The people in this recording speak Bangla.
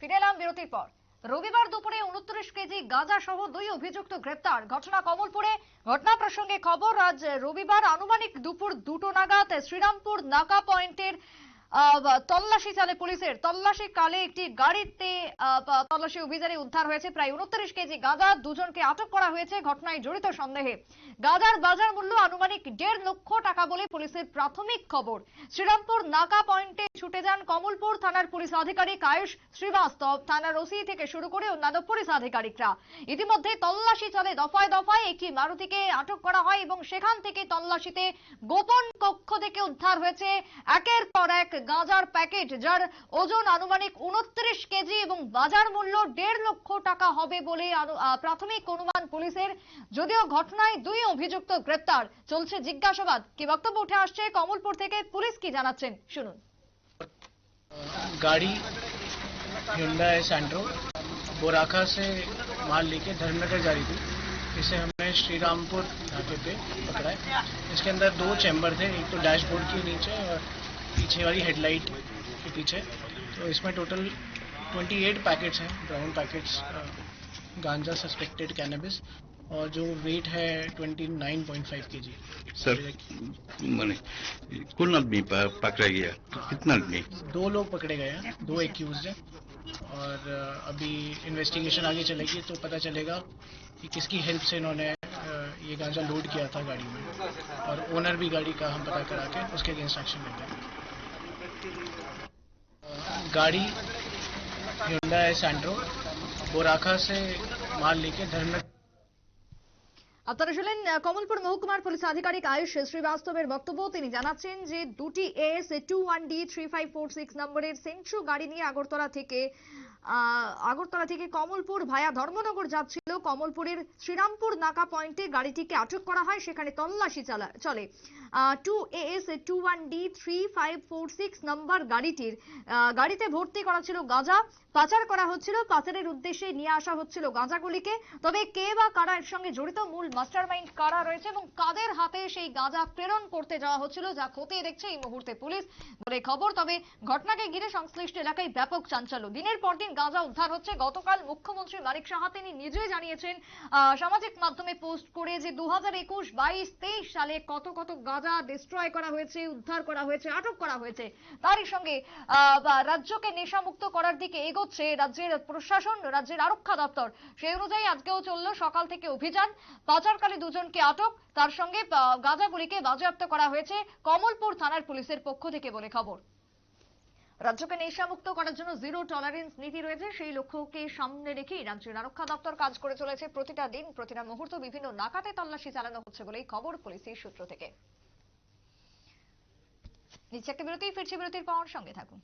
ফিরে এলাম বিরতির পর। রবিবার দুপুরে উনত্রিশ কেজি গাঁজা সহ দুই অভিযুক্ত গ্রেপ্তার। ঘটনা কমলপুরে। ঘটনা প্রসঙ্গে খবর, আজ রবিবার আনুমানিক দুপুর দুটো নাগাদ শ্রীরামপুর নাকা পয়েন্টের তল্লাশি চালে পুলিশের। তল্লাশি কালে একটি গাড়িতে তল্লাশি অভিযানে উদ্ধার হয়েছে প্রায় উনত্রিশ কেজি গাঁজা। দুজনকে আটক করা হয়েছে ঘটনায় জড়িত সন্দেহে। গাঁজার বাজার মূল্য আনুমানিক দেড় লক্ষ টাকা বলে পুলিশের প্রাথমিক খবর। শ্রীরামপুর নাকা পয়েন্টে ছুটে যান কমলপুর থানার পুলিশ আধিকারিক আয়ুষ শ্রীবাস্তব। থানার ওসি থেকে শুরু করে অন্যান্য পুলিশ আধিকারিকরা। ইতিমধ্যে তল্লাশি চলে। দফায় দফায় একটি মারুতিকে আটক করা হয় এবং সেখান থেকে তল্লাশিতে গোপন কক্ষ থেকে উদ্ধার হয়েছে। একের পর এক গাঁজার প্যাকেট যার ওজন আনুমানিক উনত্রিশ কেজি এবং বাজার মূল্য দেড় লক্ষ টাকা হবে বলে আনু- আহ, প্রাথমিক অনুমান পুলিশের যদিও ঘটনায় দুই অভিযুক্ত গ্রেপ্তার চলছে জিজ্ঞাসাবাদ কি বক্তব্য উঠে আসছে কমলপুর থেকে পুলিশ কি জানাচ্ছেন শুনুন गाड़ी Hyundai सैंट्रो बोराखा से माल लेके धर्मनगर जा रही थी इसे हमने श्री रामपुर नाके पे पकड़ा है इसके अंदर दो चैम्बर थे एक तो डैशबोर्ड के नीचे और पीछे वाली हेडलाइट के पीछे। तो इसमें टोटल 28 पैकेट्स हैं brown packets ganja suspected cannabis और जो वेट है 29.5 केजी सर मैंने कुल आदमी पकड़ा गया? कितना आदमी? दो लोग पकड़े गए हैं दो एक्यूज हैं और अभी इन्वेस्टिगेशन आगे चलेगी तो पता चलेगा कि किसकी हेल्प से इन्होंने ये गांजा लोड किया था गाड़ी में। और ओनर भी गाड़ी का हम पता करा के उसके अगेंस्ट एक्शन लेंगे अ, गाड़ी Hyundai सैंट्रो बोराखा से माल लेके धर्मनगर। আপনারা শুনলেন কমলপুর মহকুমার পুলিশ আধিকারিক আয়ুষ শ্রীবাস্তবের বক্তব্য। তিনি জানাচ্ছেন যে দুটি S two one D three five four six নম্বরের সেন্ট্রো গাড়ি নিয়ে আগরতলা থেকে আগরতলা থেকে কমলপুর ভায়া ধর্মনগর যাচ্ছিল। কমলপুরের শ্রীরামপুর নাকা পয়েন্টে গাড়িটিকে আটক করা হয়, সেখানে তল্লাশি চালা two S two one D three five four six নম্বর গাড়িটির গাড়িতে ভর্তি করা ছিল গাঁজা। পাচার করা হচ্ছিল, পাচারের উদ্দেশ্যে নিয়ে আসা হচ্ছিল গাঁজাগুলিকে। তবে কে বা কারা এর সঙ্গে জড়িত, মূল মাস্টারমাইন্ড কারা রয়েছে এবং কাদের হাতে সেই গাঁজা প্রেরণ করতে যাওয়া হচ্ছিল, যা খতিয়ে দেখছে এই মুহূর্তে পুলিশ। বলে খবর, তবে ঘটনাকে ঘিরে সংশ্লিষ্ট এলাকায় ব্যাপক চাঞ্চল্য। দিনের পর দিন গাঁজা উদ্ধার হচ্ছে। গতকাল মুখ্যমন্ত্রী মানিক সাহা তিনি নিজেই জানিয়েছেন সামাজিক মাধ্যমে পোস্ট করে যে দু হাজার একুশ বাইশ তেইশ সালে কত কত গাঁজা ডিস্ট্রয় করা হয়েছে, উদ্ধার করা হয়েছে, আটক করা হয়েছে। তারই সঙ্গে রাজ্যকে নেশামুক্ত করার দিকে এগোচ্ছে রাজ্যের প্রশাসন, রাজ্যের আরক্ষা দপ্তর। সেই অনুযায়ী আজকেও চলল সকাল থেকে অভিযান। পাচারকারী দুজনকে আটক। তার সঙ্গে গাঁজাগুলিকে বাজেয়াপ্ত করা হয়েছে কমলপুর থানার পুলিশের পক্ষ থেকে বলে খবর। রাজ্যকে নেশামুক্ত করার জন্য জিরো টলারেন্স নীতি রয়েছে। সেই লক্ষ্যকে সামনে রেখেই রাজ্যের আরক্ষা দপ্তর কাজ করে চলেছে প্রতিটা দিন। প্রতিটা মুহূর্ত বিভিন্ন নাকাতে তল্লাশি চালানো হচ্ছে বলেই খবর পুলিশের সূত্র থেকে। নিচ্ছে একটা বিরতি, ফিরছি বিরতির পর সঙ্গে থাকুন।